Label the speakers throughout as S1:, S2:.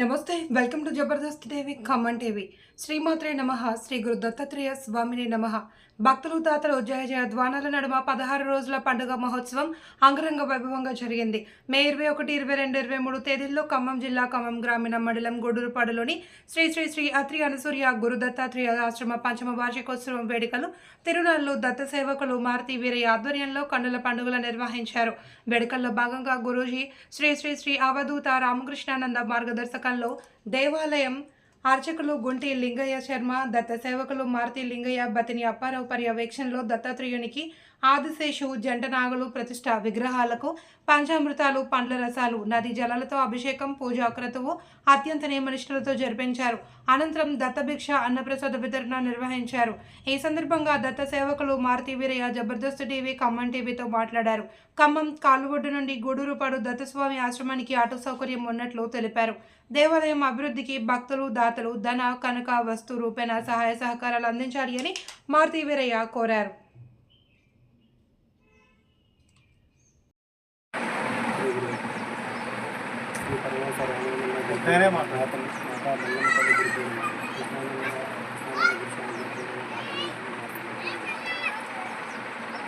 S1: నమస్తే welcome to Jabardasth TV Khammam TV శ్రీమాత్రే నమ శ్రీ గురు దత్తాత్రేయ స్వామిని నమ. భక్తులు దాతలు జయ జయ ధ్వానాల నడుమ పదహారు రోజుల పండుగ మహోత్సవం అంగరంగ వైభవంగా జరిగింది. మే ఇరవై ఒకటి ఇరవై రెండు ఇరవై మూడు తేదీల్లో ఖమ్మం జిల్లా ఖమ్మం గ్రామీణ మండలం గొడూరుపాడులోని శ్రీ శ్రీ శ్రీ అత్రి అనసూయ గురు దత్తాత్రేయ ఆశ్రమ పంచమ వార్షికోత్సవం వేడుకలు తిరునాళ్ళు దత్త సేవకులు మారుతి వీరయ్య ఆధ్వర్యంలో కన్నుల పండుగలు నిర్వహించారు. వేడుకల్లో భాగంగా గురూజీ శ్రీ శ్రీ శ్రీ అవధూత రామకృష్ణానంద మార్గదర్శకంలో దేవాలయం అర్చకులు గుంటి లింగయ్య శర్మ దత్త సేవకులు మారుతి లింగయ్య బతిని అప్పారావు పర్యవేక్షణలో దత్తాత్రేయునికి ఆదిశేషు జంట నాగులు ప్రతిష్ట విగ్రహాలకు పంచామృతాలు పండ్ల రసాలు నది జలాలతో అభిషేకం పూజాక్రతువు అత్యంత నియమనిష్టలతో జరిపించారు. అనంతరం దత్తభిక్ష అన్నప్రసాద వితరణ నిర్వహించారు. ఈ సందర్భంగా దత్త సేవకులు మారుతి వీరయ్య జబర్దస్త్ టీవీ ఖమ్మం టీవీతో మాట్లాడారు. ఖమ్మం కాలువొడ్డు నుండి గూడూరుపాడు దత్తస్వామి ఆశ్రమానికి ఆటో సౌకర్యం ఉన్నట్లు తెలిపారు. దేవాలయం అభివృద్ధికి భక్తులు దాతలు ధన కనక వస్తు రూపేణ సహాయ సహకారాలు అందించాలి అని మారుతి వీరయ్య కోరారు.
S2: నేనే మాట్లాడు.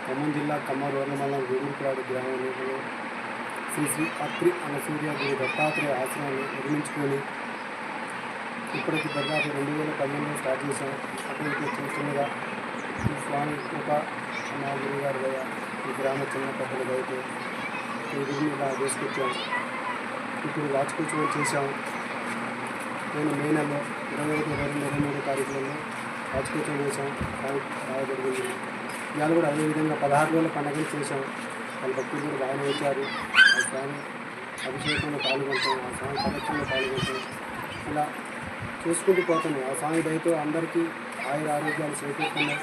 S2: ఖమ్మం జిల్లా ఖమ్మం రోడ్ల మండలం గూడూరుపాడు గ్రామంలో శ్రీ శ్రీ అత్రి అనసూర్య గురు దత్తాత్రేయ ఆశ్రమాన్ని నిర్మించుకొని ఇప్పటికి దాదాపు రెండు వేల పదిహేనులో స్టార్ట్ చేశాం అప్పటికి చూస్తుండగా స్వామి కృప మా గురువు గారి దయ ఈ గ్రామ చిన్న పెద్దల దయతో ఈ ఇలా తీసుకొచ్చాం ఇప్పుడు వాచుకోవచ్చు చేశాం నేను మే నెలలో ఇరవై ఐదు ఇరవై రెండు ఇరవై మూడు తారీఖులలో వాచుకోవచ్చు చేశాం బాగా జరిగింది. ఇవాళ కూడా అదేవిధంగా పదహారు రోజుల పండుగలు చేశాం వాళ్ళ భక్తులు కూడా బాగానే వచ్చారు. ఆ స్వామి అభిషేకంలో పాల్గొంటాం ఆ స్వామి ప్రదక్షిణలో పాల్గొంటాం ఇలా చూసుకుంటూ పోతున్నాం. ఆ స్వామి దయతో అందరికీ ఆయుర ఆరోగ్యాలు చేకూరుతున్నాయి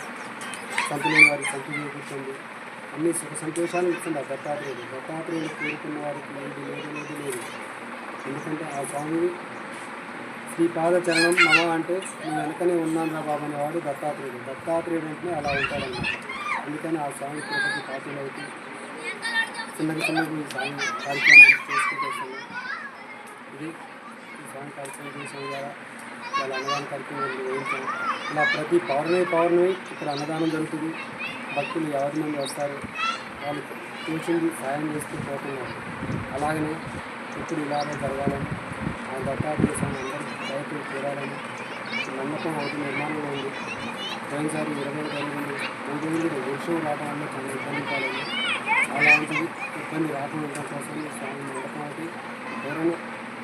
S2: సంతులేని వారికి సంతు చేకూరుతుంది. అన్ని సుఖ సంతోషాలు ఇస్తుంది? ఆ దత్తాత్రేయుడు. దత్తాత్రేయుడు కోరుకున్న వారికి లేదు లేదు లేదు లేదు. ఎందుకంటే ఆ స్వామి శ్రీ చరణం నవ అంటే నేను వెనకనే ఉన్నాను రా బాబు అనేవాడు దత్తాత్రేయుడు. దత్తాత్రేయుడు అంటే అలా ఉంటాడన్నమాట. అందుకని ఆ స్వామి తిరుపతి పాత్రలు అవుతూ చిన్నది చిన్నది ఈ స్వామి కార్యక్రమం చేసుకుంటూ వస్తున్నాం ఇది ఈ స్వామి కార్యక్రమం చేసాం ద్వారా వాళ్ళ అన్నదాన కార్యక్రమం వేయించాం ఇలా ప్రతి పౌర్ణమి పౌర్ణమి ఇక్కడ అన్నదానం జరుగుతుంది. భక్తులు ఎవరి మంది వస్తారు. వాళ్ళు కూర్చుంది సాయం చేస్తూ పోతున్నారు. అలాగనే ఇప్పుడు ఇలానే జరగాలని ఆ దత్తాత్రేయ స్వామి అందరూ రైతులు చూడాలని నమ్మకం అవుతుంది నిర్మాణంలో ఉంది పోయినసారి ఇరవై కలిగింది మూడు రోజులు వర్షం రావడం వల్ల చాలా ఇబ్బంది కాలేదు అలాంటిది ఇబ్బంది రాకుండా కోసం స్వామి మండపం ఎవరైనా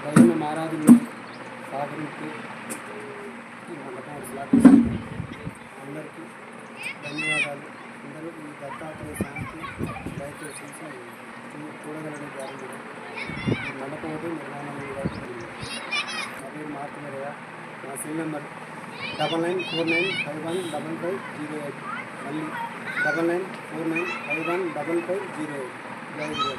S2: దైవ మారాదులు సహకరించి ఈ మండపం స్లాట్ అందరికీ ధన్యవాదాలు. అందరూ ఈ దత్తాత్రేయ స్వామికి దయచేసి చూ- చూడగలని గ్యారంటీ ఈ మండపం ఒకటి నిర్మాణం కూడా జరిగింది. నా పేరు మార్కుమరయ్య నా cell number double nine four nine five one double five zero eight మళ్ళీ double nine four nine five one double five zero eight జై గురు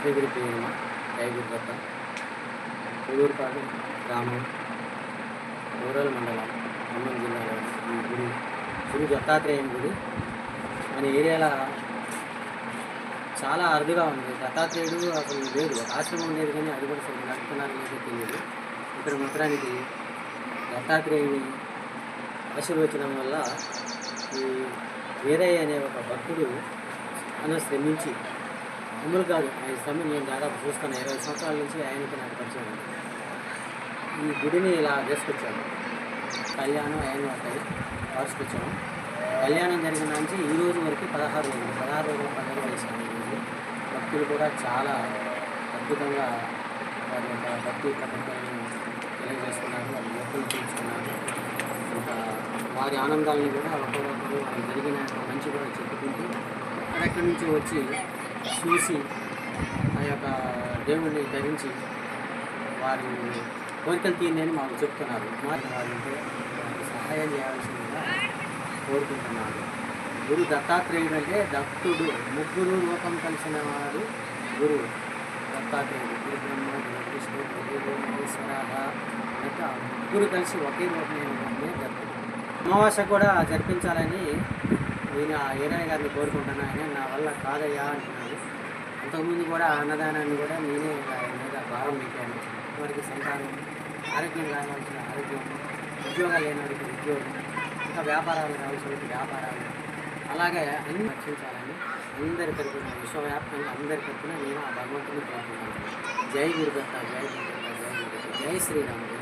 S2: శ్రీ గురు ప్రేమ జై గురుదత్త గ్రామం రూరల్ మండలం ఖమ్మం జిల్లాలో ఈ గుడి శ్రీ దత్తాత్రేయం గుడి. మన ఏరియాలో చాలా అరుదుగా ఉంది. దత్తాత్రేయుడు అసలు లేదు ఆశ్రమం ఉండేది కానీ అది కూడా అసలు నడుపుతున్నారు అనేది తెలియదు. ఇక్కడ మాత్రానికి దత్తాత్రేయుని ఆశీర్వచనం వల్ల ఈ వీరయ్య అనే ఒక భక్తుడు అను శ్రమించి అమలు కాదు ఆయన స్వామి నేను దాదాపు చూస్తాను. ఇరవై సంవత్సరాల నుంచి ఆయనకి నాకు పరిచయం ఈ గుడిని ఇలా చేసుకొచ్చాను కళ్యాణం ఆయన అవుతాయి తీసుకొచ్చాము కళ్యాణం జరిగిన నుంచి ఈ రోజు వరకు పదహారు రోజులు పదహారు రోజుల పండుగ చేశాను ఈరోజు భక్తులు కూడా చాలా అద్భుతంగా వారి యొక్క భక్తి ప్రపంచాన్ని తెలియజేసుకున్నారు వారి మొక్కులు తీర్చుకున్నారు. ఇంకా వారి ఆనందాలను కూడా ఒకరొకరు జరిగిన మంచి కూడా చెప్పుకుంటూ అక్కడి నుంచి వచ్చి చూసి ఆ
S3: యొక్క దేవుణ్ణి ధరించి వారి కోరికలు తీయని మాకు చెప్తున్నారు. మరి వారంటే వారికి సహాయం చేయాల్సిందిగా కోరుకుంటున్నాను. గురు దత్తాత్రేయుడు అంటే దత్తుడు. ముగ్గురు లోకం కలిసిన వారు గురు దత్తాత్రేయుడు. గురు బ్రహ్మ గురు విష్ణు గురు మహేశ్వర అంటే ముగ్గురు కలిసి ఒకే రూపమైన దత్తుడు. అమావాస్య కూడా జరిపించాలని నేను ఆ ఏరాయ గారిని కోరుకుంటాను ఆయన నా వల్ల కాదయ్యా అంటున్నాను అంతకుముందు కూడా అన్నదానాన్ని కూడా నేనే ఆయన మీద భారం పెట్టాను. వారికి సంతానం ఆరోగ్యం కావాల్సిన ఆరోగ్యం ఉద్యోగాలు లేనివారికి ఉద్యోగం ఇంకా వ్యాపారాలు కావాల్సిన వ్యాపారాలు. అలాగే అన్ని రక్షించాలని అందరి తరపున విశ్వవ్యాప్తంగా అందరి తరపున నేను ఆ భగవంతుని కోరుకుంటున్నాను. జై గురుదత్త జై గురుదత్త జై గురుదత్త జై శ్రీరాముడు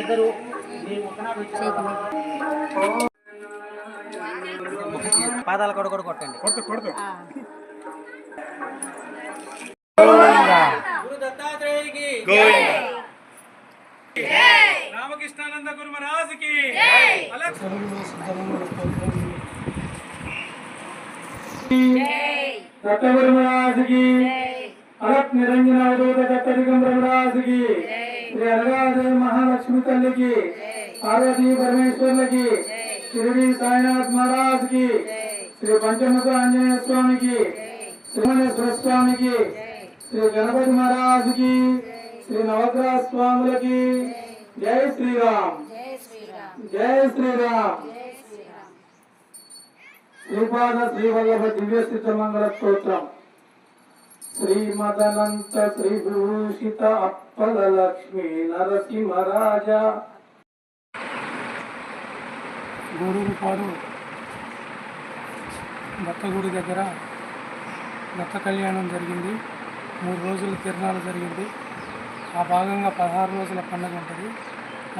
S3: ఇద్దరు పాదాల కూడా కూడా కొట్టండి. గురు దత్తాత్రేయుడికి.
S4: రామకృష్ణానంద గురు మహారాజుకి.
S5: దత్తగురు మహారాజుకి. అలక్ నిరంజన అవధూత దత్తరికం బ్రహ్మరాజుకి శ్రీ అలగాదేవి మహాలక్ష్మి తల్లికి పార్వతీ పరమేశ్వర్లకి షిరిడి సాయినాథ్ మహారాజుకి శ్రీ పంచముఖ ఆంజనేయ స్వామికి శ్రీమణేశ్వర స్వామికి శ్రీ గణపతి మహారాజుకి శ్రీ నవగ్రహ స్వాములకి జై. శ్రీరామ్. జై శ్రీరామ్. శ్రీపాద శ్రీవల్లభ దివ్యస్థిత మంగళ స్తోత్రం. శ్రీమదనంత త్రిభూషిత అప్పల లక్ష్మీ నరసింహరాజ గూడూరుపాడు దత్తగుడి దగ్గర దత్త కళ్యాణం జరిగింది. మూడు రోజుల తిరణాలు జరిగింది. ఆ భాగంగా పదహారు రోజుల పండుగ ఉంటుంది.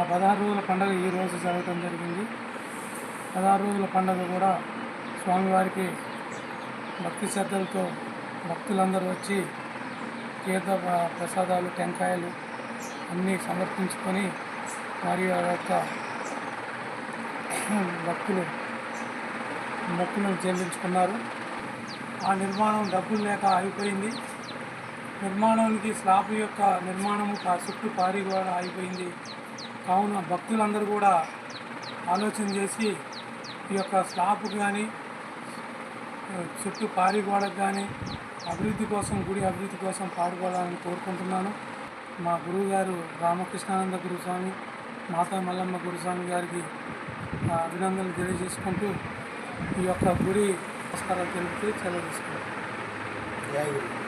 S5: ఆ పదహారు రోజుల పండుగ ఈ రోజు జరగడం జరిగింది. పదహారు రోజుల పండుగ కూడా స్వామివారికి భక్తి శ్రద్ధలతో భక్తులందరూ వచ్చి తీర్థ ప్రసాదాలు టెంకాయలు అన్నీ సమర్పించుకొని వారి యొక్క భక్తులు మొక్కులను చెల్లించుకున్నారు ఆ నిర్మాణం డబ్బులు లేక అయిపోయింది నిర్మాణానికి స్లాబ్ యొక్క నిర్మాణము పా- చుట్టూ పారి కూడా అయిపోయింది కావున భక్తులందరూ కూడా ఆలోచన చేసి ఈ యొక్క స్లాబ్ కానీ చుట్టూ పారి గోడకు కానీ అభివృద్ధి కోసం గుడి అభివృద్ధి కోసం పాడుకోవాలని కోరుకుంటున్నాను. మా గురువు గారు రామకృష్ణానంద గురుస్వామి మాతా మల్లమ్మ గురుస్వామి గారికి అభినందనలు తెలియజేసుకుంటూ ఈ యొక్క గుడి నమస్కారాలు తెలుపుతూ సెలవు తీసుకుంటాను